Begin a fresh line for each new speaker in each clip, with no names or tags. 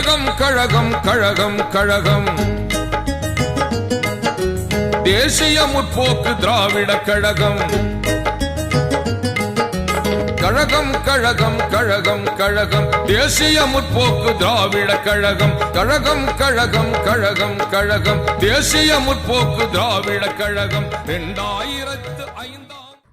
கழகம் கழகம் கழகம் கழகம். தேசிய முற்போக்கு திராவிட கழகம். கழகம் கழகம் கழகம் கழகம். தேசிய முற்போக்கு திராவிட கழகம். கழகம் கழகம் கழகம் கழகம். தேசிய முற்போக்கு திராவிட கழகம். இரண்டாயிரத்து ஐந்து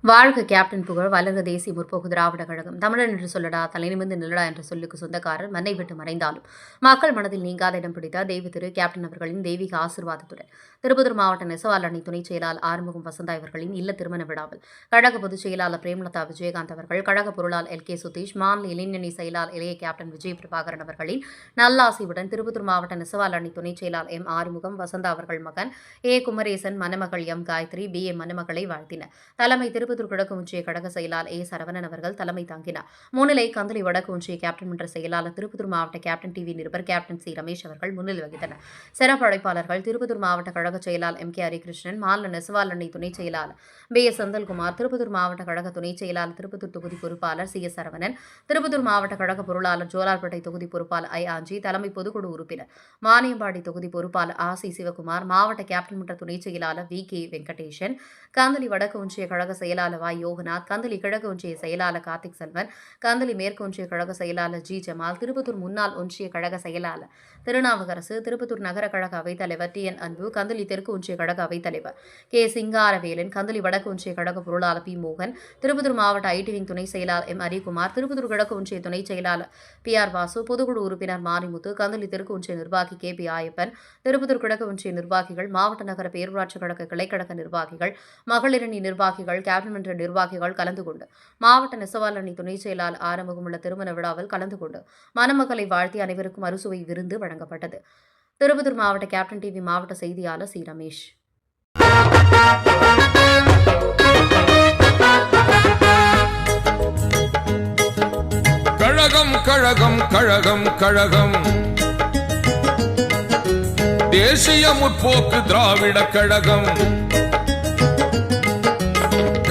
வாழ்க கேப்டன் புகழ் வல்லக தேசிய முற்போக்கு திராவிட கழகம். தமிழன் என்று சொல்லடா தலைநிமிந்து நில்லடா என்ற சொல்லுக்கு சொந்தக்காரர் மண்ணை விட்டு மறைந்தாலும். மக்கள் மனதில் நீங்காத இடம் பிடித்த தெய்வ திரு கேப்டன் அவர்களின் தெய்வீக ஆசிர்வாதத்துடன். திருப்பத்தூர் மாவட்ட நெசவாளர் அணி துணைச் செயலாளர் ஆறுமுகம் வசந்தா அவர்களின் இல்ல திருமண விழாவில். கழக பொதுச் செயலாளர் பிரேமலதா விஜயகாந்த் அவர்கள் கழக பொருளாளர் எல். கே. சுதீஷ் மாநில இளைஞணி செயலாளர் இளைய கேப்டன் விஜய் பிரபாகரன் அவர்களின் நல்லாசியுடன் திருப்பத்தூர் மாவட்ட நெசவாளர் அணி துணைச் செயலாளர் எம். ஆறுமுகம் வசந்தா அவர்கள் மகன் ஏ. குமரேசன் மணமகள் எம். காயத்ரி பி. ஏ. மணமகளை வாழ்த்தினர். தலைமை திருப்பத்தூர் கிழக்கு ஒன்றிய கழக செயலாளர் ஏ. சரவணன் அவர்கள் தலைமை தாங்கினார். முன்னிலை கந்தளி வடக்கு ஒன்றிய கேப்டன் மன்ற செயலாளர் திருப்பத்தூர் மாவட்ட கேப்டன் டிவி நிருபர் கேப்டன் சி. ரமேஷ் அவர்கள் முன்னிலை வகித்தனர். சிறப்பு அழைப்பாளர்கள் திருப்பத்தூர் மாவட்ட கழக செயலாளர் எம். கே. ஹரிகிருஷ்ணன் மாநில நெசவாளர் அணி துணை செயலாளர் பி. எஸ். செந்தில்குமார் திருப்பத்தூர் மாவட்ட கழக துணை செயலாளர் திருப்பத்தூர் தொகுதி பொறுப்பாளர் சி. எஸ். சரவணன் திருப்பத்தூர் மாவட்ட கழக பொருளாளர் ஜோலார்பேட்டை தொகுதி பொறுப்பாளர் ஐ. ஆஞ்சி தலைமை பொதுக்குழு உறுப்பினர் மானியம்பாடி தொகுதி பொறுப்பாளர் ஆர். சி. சிவகுமார் மாவட்ட கேப்டன் மன்ற துணை செயலாளர் வி. கே. வெங்கடேஷன் காந்தளி வடக்கு ஒன்றிய கழக செயலாளர் வாய் யோகநாத் கந்தளி கிழக்கு ஒன்றிய செயலாளர் கார்த்திக் செல்வன் கந்தளி மேற்கு ஒன்றிய கழக செயலாளர் ஜி ஜமால் திருப்பத்தூர் முன்னாள் ஒன்றிய கழக செயலாளர் திருநாவுக்கரசு திருப்பத்தூர் நகர கழக அவைத்தலைவர் டி. என். அன்பு கந்தளி தெற்கு ஒன்றிய கழக அவைத்தலைவர் கே. சிங்காரவேலன் கந்தளி வடக்கு ஒன்றிய கழக பொருளாளர் பி. மோகன் திருப்பத்தூர் மாவட்ட ஐடி விங் துணை செயலாளர் எம். ஹரிகுமார் திருப்பத்தூர் கிழக்கு ஒன்றிய துணை செயலாளர் பி. ஆர். வாசு பொதுக்குழு உறுப்பினர் மாரிமுத்து கந்தளி தெற்கு ஒன்றிய நிர்வாகி கே. பி. ஆயப்பன் திருப்பத்தூர் கிழக்கு ஒன்றிய நிர்வாகிகள் மாவட்ட நகர பேரூராட்சி கழக கிளைக்கழக நிர்வாகிகள் மகளிரணி நிர்வாகிகள் கேபினட் மன்ற நிர்வாகிகள் கலந்து கொண்டு மாவட்ட நெசவாளணி துணைச் துணை செயலாளர் ஆரம்பமுள்ள திருமண விழாவில் கலந்து கொண்டு மணமக்களை வாழ்த்தி அனைவருக்கும் அறுசுவை விருந்து வழங்கப்பட்டது. திருப்பத்தூர் மாவட்ட கேப்டன் டிவி மாவட்ட செய்தியாளர் சி. ரமேஷ்.
கழகம் கழகம் கழகம் கழகம். தேசிய முற்போக்கு திராவிட கழகம்.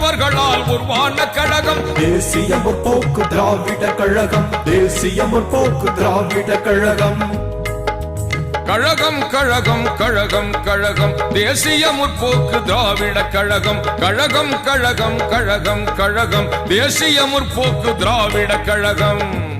அவர்களால் உருவான கழகம்.
தேசிய முற்போக்கு திராவிட கழகம். தேசிய முற்போக்கு திராவிட கழகம்.
கழகம் கழகம் கழகம் கழகம். தேசிய முற்போக்கு திராவிட கழகம். கழகம் கழகம் கழகம் கழகம். தேசிய முற்போக்கு திராவிட கழகம்.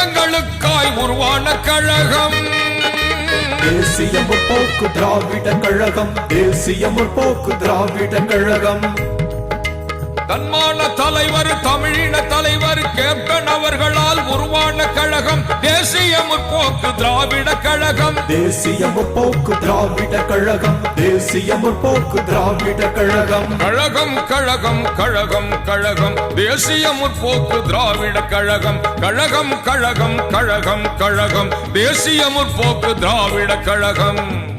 தமிழ் நெஞ்சங்களுக்காய் உருவான கழகம்.
தேசிய முற்போக்கு திராவிட கழகம். தேசிய முற்போக்கு திராவிட கழகம்.
தன்மான தலைவர் தமிழின தலைவர் கேப்டன் அவர்களால் உருவான கழகம் தேசிய முற்போக்கு திராவிட கழகம்.
தேசிய முற்போக்கு திராவிட கழகம் தேசிய முற்போக்கு திராவிட கழகம்.
கழகம் கழகம் கழகம் கழகம் தேசிய முற்போக்கு திராவிட கழகம். கழகம் கழகம் கழகம் கழகம் தேசிய முற்போக்கு திராவிட கழகம்.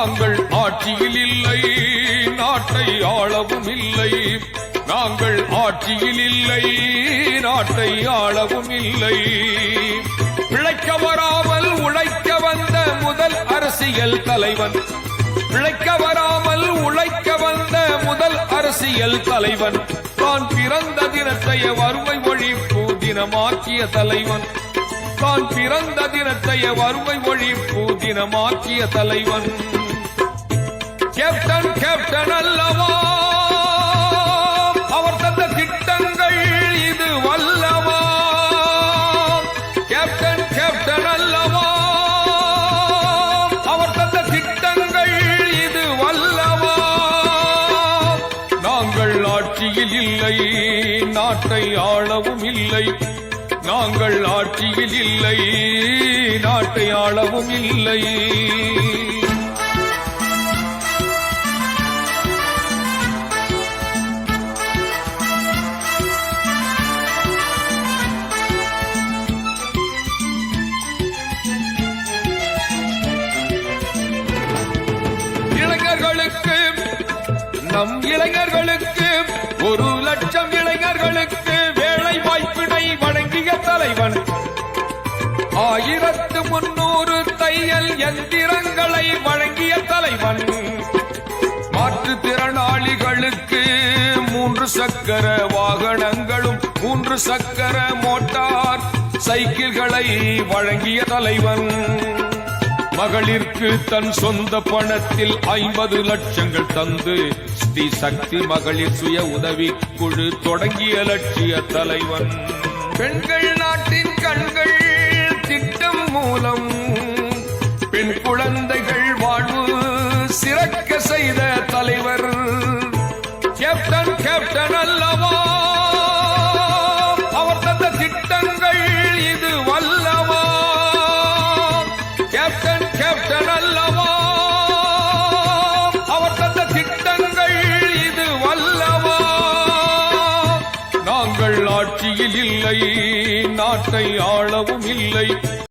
நாங்கள் ஆட்சியில் இல்லை நாட்டை ஆளவும் இல்லை. நாங்கள் ஆட்சியில் இல்லை நாட்டை ஆளவும் இல்லை. பிழைக்க வராமல் உழைக்க வந்த முதல் அரசியல் தலைவன். பிழைக்க வராமல் உழைக்க வந்த முதல் அரசியல் தலைவன். தான் பிறந்த தினத்தைய வறுமை ஒழிப்பு தினமாக்கிய தலைவன். தான் பிறந்த தினத்தைய வறுமை ஒழிப்பு தினமாக்கிய தலைவன். கேப்டன் கேப்டன் அல்லவா? அவர் தந்த திட்டங்கள் இது வல்லவா? கேப்டன் கேப்டன் அல்லவா? அவர் தந்த திட்டங்கள் இது வல்லவா? நாங்கள் ஆட்சியில் இல்லை நாட்டை ஆளவும் இல்லை. நாங்கள் ஆட்சியில் இல்லை நாட்டை ஆளவும் இல்லை. நம் இளைஞர்களுக்கு ஒரு லட்சம் இளைஞர்களுக்கு வேலை வாய்ப்பினை வழங்கிய தலைவன். ஆயிரத்து முன்னூறு தையல் எந்திரங்களை வழங்கிய தலைவன். மாற்றுத்திறனாளிகளுக்கு மூன்று சக்கர வாகனங்களும் மூன்று சக்கர மோட்டார் சைக்கிள்களை வழங்கிய தலைவன். மகளிர்க்கு தன் சொந்த பணத்தில் ஐம்பது லட்சங்கள் தந்து ஸ்ரீ சக்தி மகளிர் சுய உதவி குழு தொடங்கிய லட்சிய தலைவன். பெண்கள் நாட்டின் கண்கள் நாட்டை ஆளவும் இல்லை.